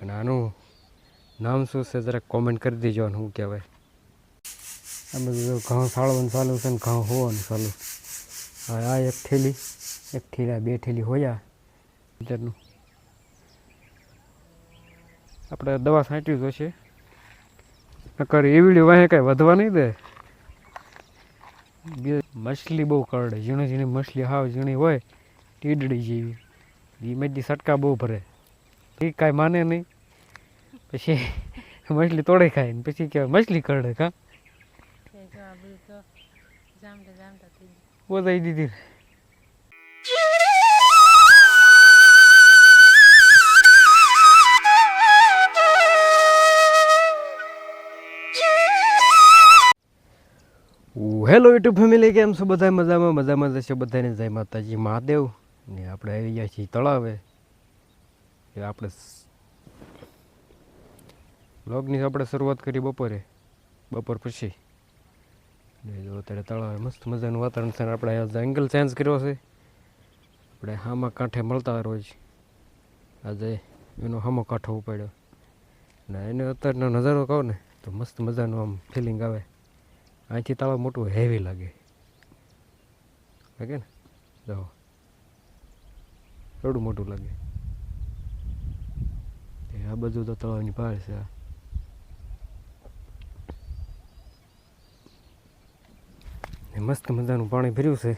અને આનું નામ શું છે જરાક કોમેન્ટ કરી દેજો અને શું કહેવાય. આ બધું ઘઉં સાળવાનું ચાલુ છે ને ઘઉં હોવાનું ચાલુ. હવે આ એક થેલી એક થેલી બે થેલી હોયા. લીટરનું આપણે દવા છાંટ્યું જોશે નકર એ વીડિયો વાહે કાંઈ વધવા નહીં દે. બે મછલી બહુ કરડે. ઝીણી ઝીણી મછલી હાવ ઝીણી હોય, ટીડડી જેવી. એ મેથી સટકા બહુ ભરે. એ કાંઈ માને નહીં. પછી મછલી તોડે ખાય ને પછી કહેવાય મછલી કરડે કા બોલાવી દીધી હેલો યુટ્યુબ ફેમિલી કેમ છો? બધા મજામાં? મજામાં જશે બધાને જય માતાજી મહાદેવ. ને આપણે આવી ગયા છીએ તળાવે. એ આપણે બ્લોગની આપણે શરૂઆત કરી બપોરે. બપોર પછી. જો અત્યારે તળાવે મસ્ત મજાનું વાતાવરણ છે આપણે એંગલ ચેન્જ કર્યો છે, આપણે હામાં કાંઠે મળતા રોજ. આજે એનો હામો કાંઠો ઉપાડ્યો. ને એને અત્યારનો નજારો કહો ને, તો મસ્ત મજાનું આમ ફિલિંગ આવે. અહીંથી તળાવ મોટું હેવી લાગે. લાગે ને? જો. એવડું મોટું લાગે. આ બધું તો તળાવની પાળ છે આ. મસ્ત મજાનું પાણી ભર્યું છે.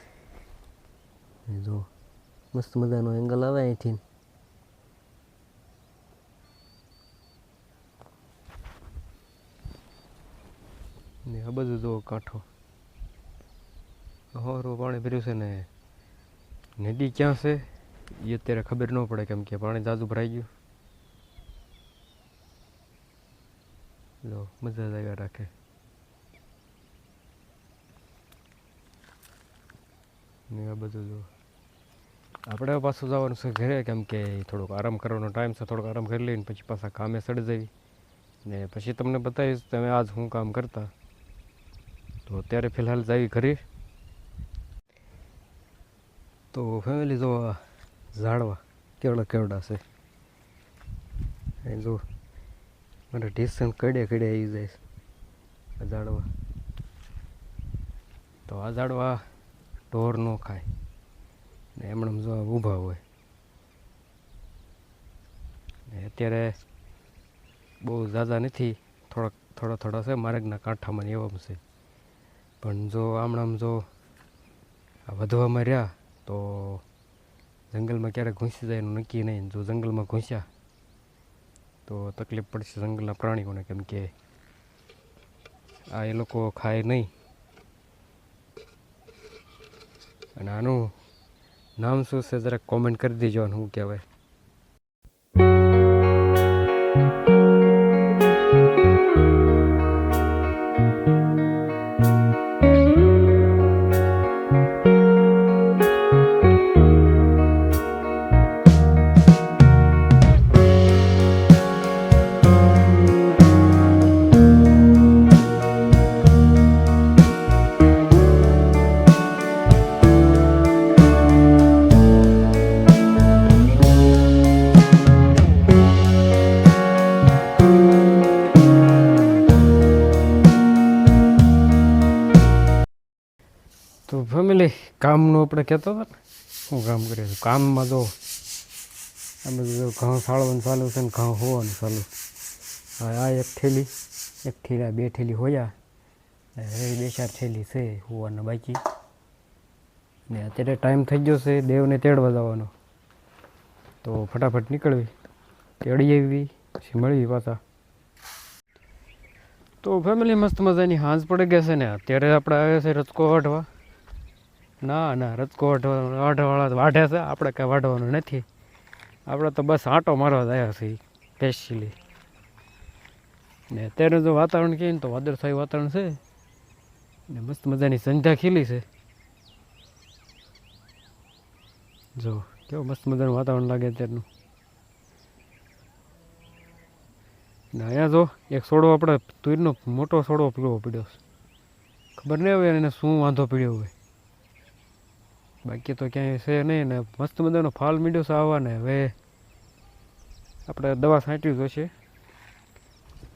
જો, મસ્ત મજાનો એંગલ આવે અહીંથી. ને આ બધું જો કાંઠો. હવારું પાણી ભર્યું છે ને નદી ક્યાં છે? એ અત્યારે ખબર ન પડે કેમ કે પાણી જાજુ ભરાઈ ગયું. લો, મજા જગ્યા રાખે. ને આ બધું જો. આપણે પાછું જવાનું છે ઘરે, કેમ કે થોડોક આરામ કરવાનો ટાઈમ છે, થોડોક આરામ કરી લઈને પછી પાછા કામે સડી જવી. ને પછી તમને બતાવીશ તમે આજ હું કામ કરતા. તો અત્યારે ફિલહાલ જાવી ઘરે. તો ફેમિલી જો ઝાડવા કેવડા કેવડા છે. એ જો મારે ઢીસણ કડે કડે આવી જાય આ ઝાડવા. તો આ ઝાડવા ઢોર ન ખાય. ને એમણે જો ઊભા હોય. અત્યારે બહુ ઝાઝા નથી, થોડાક, થોડા થોડા છે માર્ગના કાંઠામાં એવા છે. પણ જો આમણામ જો વધવામાં રહ્યા, તો જંગલમાં ક્યારેક ઘૂસી જાય એનું નક્કી નહીં. જો જંગલમાં ઘૂંસ્યા, તો તકલીફ પડશે જંગલના પ્રાણીઓને. કેમ કે આ એ લોકો ખાય નહીં. અને આનું નામ શું છે જરાક કોમેન્ટ કરી દેજો અને શું કહેવાય. ફેમિલી કામનું આપણે કહેતો હતો ને, શું કામ કરીએ છીએ? કામમાં જો આ બધું ઘઉં સાળવાનું ચાલુ છે ને, ઘઉં હોવાનું ચાલુ. હવે આ એક થેલી એક થેલી બે થેલી હોયા. બે ચાર થેલી છે હોવાના બાકી. ને અત્યારે ટાઈમ થઈ ગયો છે દેવને તેડવા જવાનો. તો ફટાફટ નીકળવી. તેડી આવી, પછી મળવી પાછા. તો ફેમિલી મસ્ત મજાની હાંજ પડી ગયા છે ને, અત્યારે આપણે આવ્યા છે રચકો વાઢવા ના ના રચકો વાઢવાળા વાઢે છે, આપણે કાંઈ વાઢવાનું નથી. આપણે તો બસ આંટો મારવા જ આવ્યા છીએ સ્પેશિયલી ને અત્યારે જો વાતાવરણ કહીએ ને તો વાદળછાયું વાતાવરણ છે. ને મસ્ત મજાની સંધ્યા ખીલી છે. જો, કેવું મસ્ત મજાનું વાતાવરણ લાગે અત્યારનું. ને અહીંયા જો, એક સોડો આપણે તુરનો મોટો સોડો પીળો પડ્યો છે. ખબર નહીં હવે એને શું વાંધો પીડ્યો હોય. બાકી તો ક્યાંય છે નહીં ને મસ્ત મજાનો ફાલ મીડ્યો છે આવવા ને હવે આપણે દવા છાંટ્યું જોશે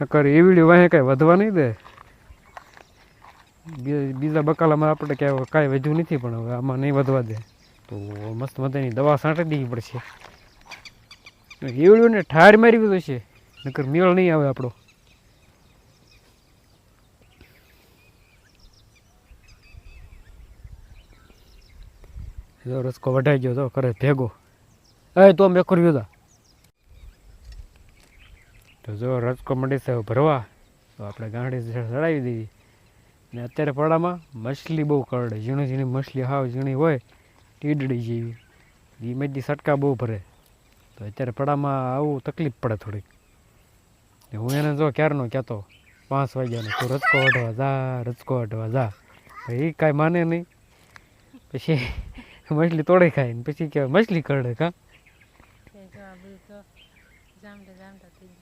નકર એવડી વાહે કાંઈ વધવા નહીં દે. બીજા બકાલામાં આપણે ક્યાંય કાંઈ વધ્યું નથી પણ હવે આમાં નહીં વધવા દે. તો મસ્ત મજાની દવા છાંટી દેવી પડશે. એવડ્યું ને ઠાર મારી બધું છે નકર મેળ નહીં આવે આપણો. જો રસકો વઢાઈ ગયો તો કરે ભેગો. એ, તો મેં કર્યું તા. તો જો રસકો મળી છે ભરવા, તો આપણે ગાંડી ચડાવી દીધી. ને અત્યારે પડામાં મછલી બહુ કરડે. ઝીણી ઝીણી મછલી, હાવ ઝીણી હોય, ટીડડી જેવી. ધીમેથી સટકા બહુ ભરે. તો અત્યારે પડામાં આવું તકલીફ પડે થોડીક. ને હું એને જો ક્યારનો કહેતો, પાંચ વાગ્યાનો, તું રચકો અઢવા જા રચકો અઢવા જા. એ કાંઈ માને નહીં. પછી મછલી તોડે ખાય ને પછી કે મછલી કરડે કા કે જો આ બધું તો જામતા જામતા થઈ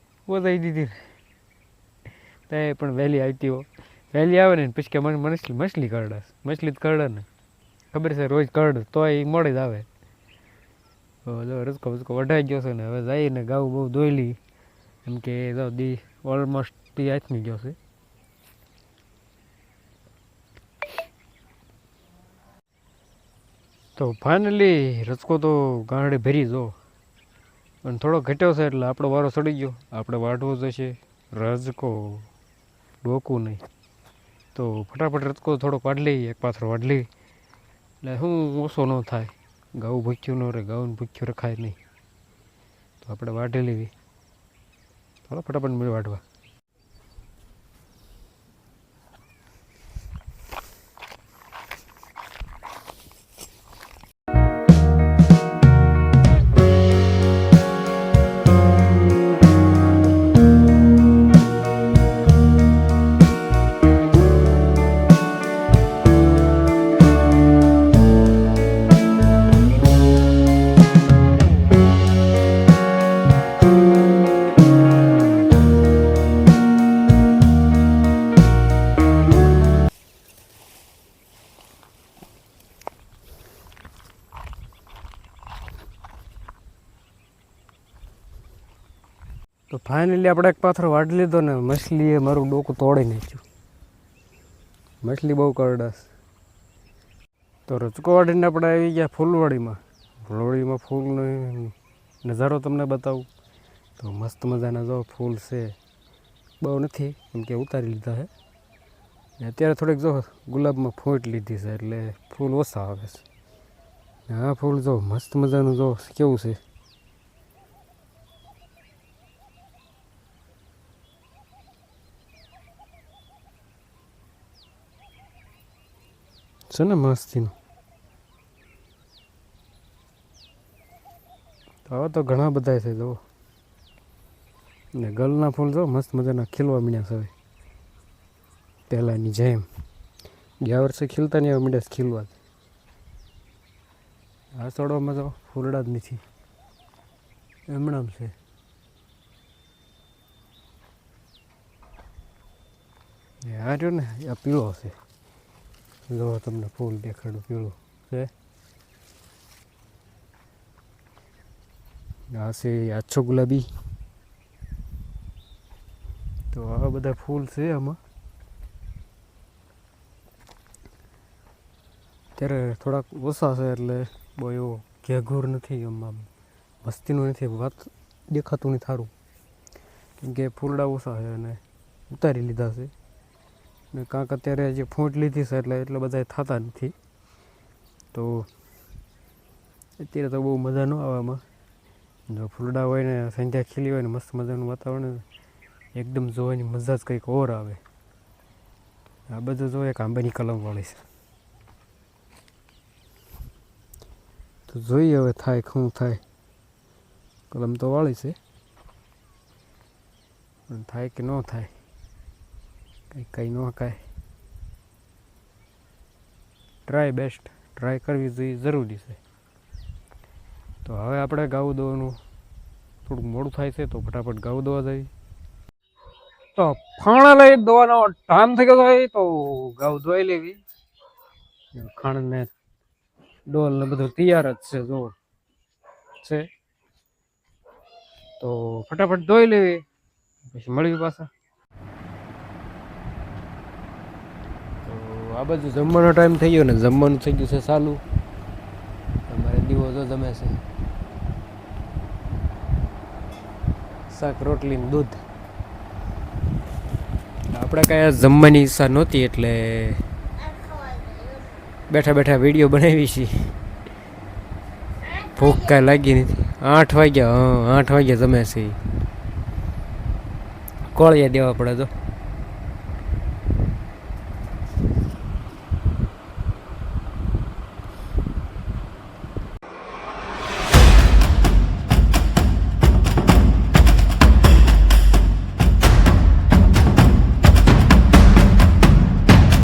દીધી તે પણ વહેલી આવતી હો. વહેલી આવે ને પછી કે મને મછલી મછલી કરડે. મછલી જ કરડે ને. ખબર છે રોજ કરડ તો એ મોડે જ આવે. તો રસકો બસકો વઢાઈ ગયો છે ને હવે જઈને ગાઉ બહુ દોયલી એમ કે દી ઓલમોસ્ટ દી આથમી ગયો છે. તો ફાઇનલી રસકો તો ગાંડે ભરી જો. અને થોડો ઘટ્યો છે એટલે આપણો વારો સડી ગયો. આપણે વાઢવો જશે. રજકો ડોકું નહીં. તો ફટાફટ રજકો થોડોક લઈએ, એક પાથરો લઈએ. એટલે શું ઓછો ન થાય. ઘઉં ભૂખ્યું ન રહે ઘઉં ભૂખ્યું રખાય નહીં. તો આપણે વાઢી લેવી. થોડો ફટાફટ મેળ વાઢવા. તો ફાઇનલી આપણે એક પાથરો વાઢી લીધો ને, મછલીએ મારું ડોકું તોડી નાખ્યું. મછલી બહુ કરડસ. તો રચકો વાઢીને આપણે આવી ગયા ફૂલવાડીમાં. ફૂલવાડીમાં ફૂલનો નજારો તમને બતાવું. તો મસ્ત મજાના જો ફૂલ છે. બહુ નથી, કેમ કે ઉતારી લીધા છે. અત્યારે થોડીક જો ગુલાબમાં ફોટ લીધી છે, એટલે ફૂલ ઓછા આવે છે. આ ફૂલ જો મસ્ત મજાનું જો કેવું છે. છે ને મસ્તીનું આવા તો ઘણા બધા છે જો ને ગલના ફૂલ જો, મસ્ત મજાના ખીલવા મીડ્યા છે પહેલાંની જેમ. ગયા વર્ષે ખીલતા નહીં હવે મીડ્યા ખીલવા. આ છોડવામાં તો ફૂલડા જ નથી. એમણામ છે. આ રહ્યો ને, આ પીળો છે જો તમને ફૂલ દેખાડું, પીળું છે. આ છે આછો ગુલાબી. તો આવા બધા ફૂલ છે આમાં. ત્યારે થોડાક ઓછા છે એટલે બહુ એવો ઘેઘોર નથી આમ મસ્તીનું નથી વાત દેખાતું નહીં થારું કેમ કે ફૂલડા ઓછા છે અને ઉતારી લીધા છે. ને કાંક અત્યારે જે ફૂંટ લીધી છે એટલે એટલા બધા થતા નથી. તો અત્યારે તો બહુ મજા ન આવામાં જો ફૂલડા હોય ને સંધ્યા ખીલી હોય ને મસ્ત મજાનું વાતાવરણ, એકદમ જોવાની મજા જ કંઈક ઓર આવે. આ બધું જો એક આંબાની કલમવાળી છે. તો જોઈએ હવે થાય શું થાય. કલમ તો વાળી છે. પણ થાય કે ન થાય? કંઈ કંઈ ન કાંઈ ટ્રાય બેસ્ટ ટ્રાય કરવી જોઈએ જરૂરી છે. તો હવે આપણે ગાવું દોવાનું થોડુંક મોડું થાય છે, તો ફટાફટ ગાઉ દોવા જઈએ. તો ફાણા લઈ દોવાનો ટાઈમ થઈ ગયો હોય તો ગાઉ ધોઈ લેવી. ખાણને ડોલ ને બધું તૈયાર જ છે, જો. છે. તો ફટાફટ ધોઈ લેવી. પછી મળવી પાછા તો આ બધું જમવાનો ટાઈમ થઈ ગયો ને જમવાનું થઈ ગયું છે ચાલુ. અમારે દીવો તો જમે છે. શાક, રોટલી દૂધ. આપણે કાંઈ જમવાની ઈચ્છા નહોતી એટલે બેઠા બેઠા વીડિયો બનાવી છીએ ભૂખ કાંઈ લાગી નથી. આઠ વાગ્યા, હા, આઠ વાગ્યા જમે છે. કોળિયા દેવા પડે તો.